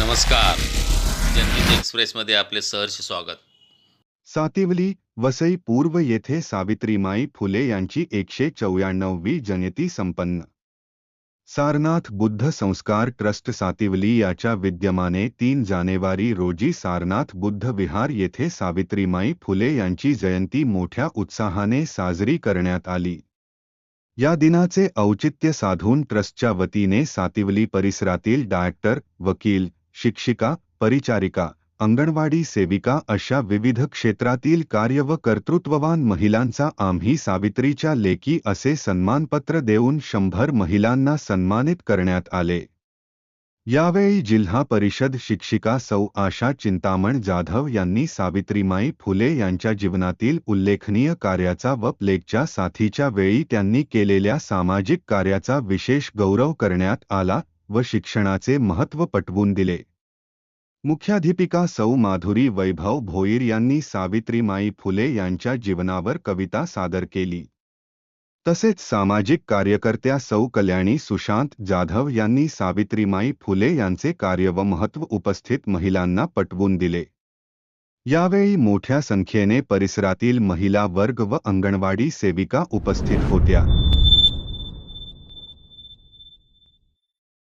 नमस्कार. जनहित एक्सप्रेसमध्ये आपले सहर्ष स्वागत. सातिवली वसई पूर्व येथे सावित्रीमाई फुले यांची एकशे चौऱ्याण्णववी जयंती संपन्न. सारनाथ बुद्ध संस्कार ट्रस्ट सातिवली याच्या विद्यमाने तीन जानेवारी रोजी सारनाथ बुद्ध विहार येथे सावित्रीमाई फुले यांची जयंती मोठ्या उत्साहाने साजरी करण्यात आली. या दिनाचे औचित्य साधून ट्रस्टच्या वतीने सातिवली परिसरातील डायरेक्टर वकील शिक्षिका परिचारिका अंगणवाडी सेविका अशा विविध क्षेत्रातील कार्य व कर्तृत्ववान महिलांचा आम्ही सावित्रीच्या लेकी असे सन्मानपत्र देऊन शंभर महिलांना सन्मानित करण्यात आले. यावेळी जिल्हा परिषद शिक्षिका सौ आशा चिंतामण जाधव यांनी सावित्रीमाई फुले यांच्या जीवनातील उल्लेखनीय कार्याचा व प्लेगच्या साथीच्या वेळी त्यांनी केलेल्या सामाजिक कार्याचा विशेष गौरव करण्यात आला. व शिक्षणाचे महत्त्व पटवून दिले. मुख्याधिपिका सौ माधुरी वैभव भोईर यांनी सावित्रीमाई फुले यांच्या जीवनावर कविता सादर केली. तसेच सामाजिक कार्यकर्त्या सौ कल्याणी सुशांत जाधव यांनी सावित्रीमाई फुले यांचे कार्य व महत्त्व उपस्थित महिलांना पटवून दिले. यावेळी मोठ्या संख्येने परिसरातील महिला वर्ग व अंगणवाडी सेविका उपस्थित होत्या.